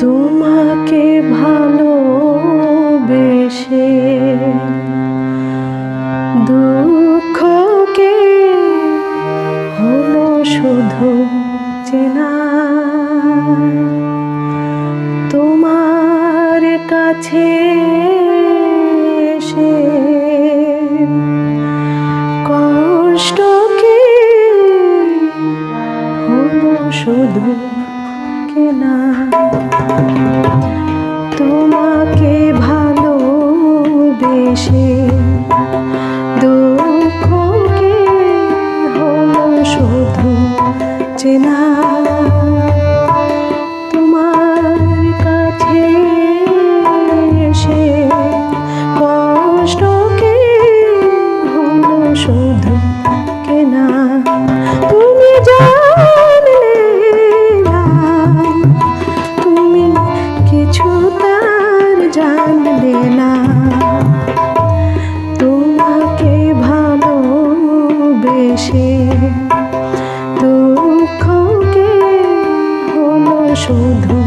তোমাকে ভালোবেসে দুঃখকে হলো শুধু চেনা। তোমার কাছে সে শুধু চেনা। তোমার কাছে এসে কষ্টকে হলো শুধু কেনা? তুমি জানলে তুমি কিছু তার জানলে না। শুধু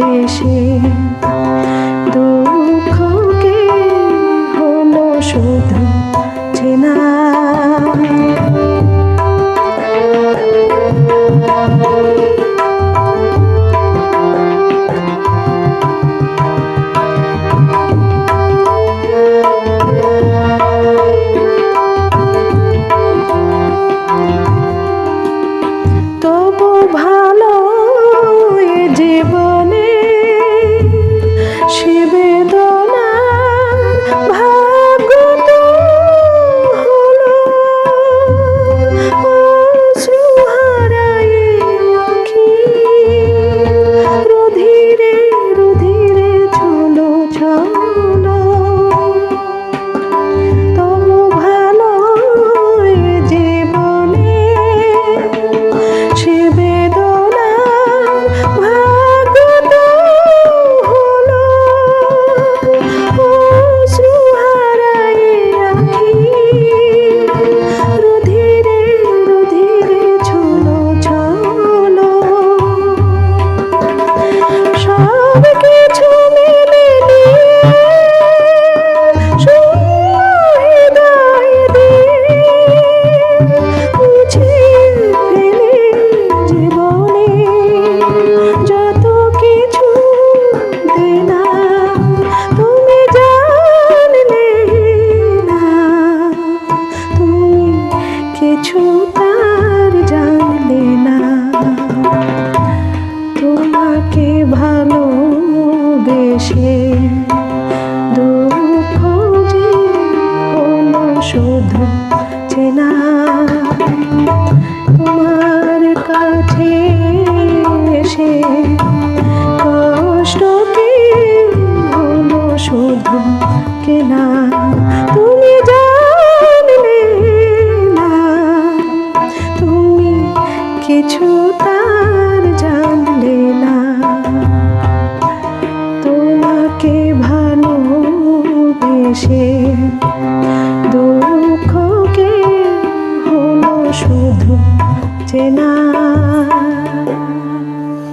বেশে ছুতা কিছু না। তোমাকে দুঃখকে হলো শুধু চেনা।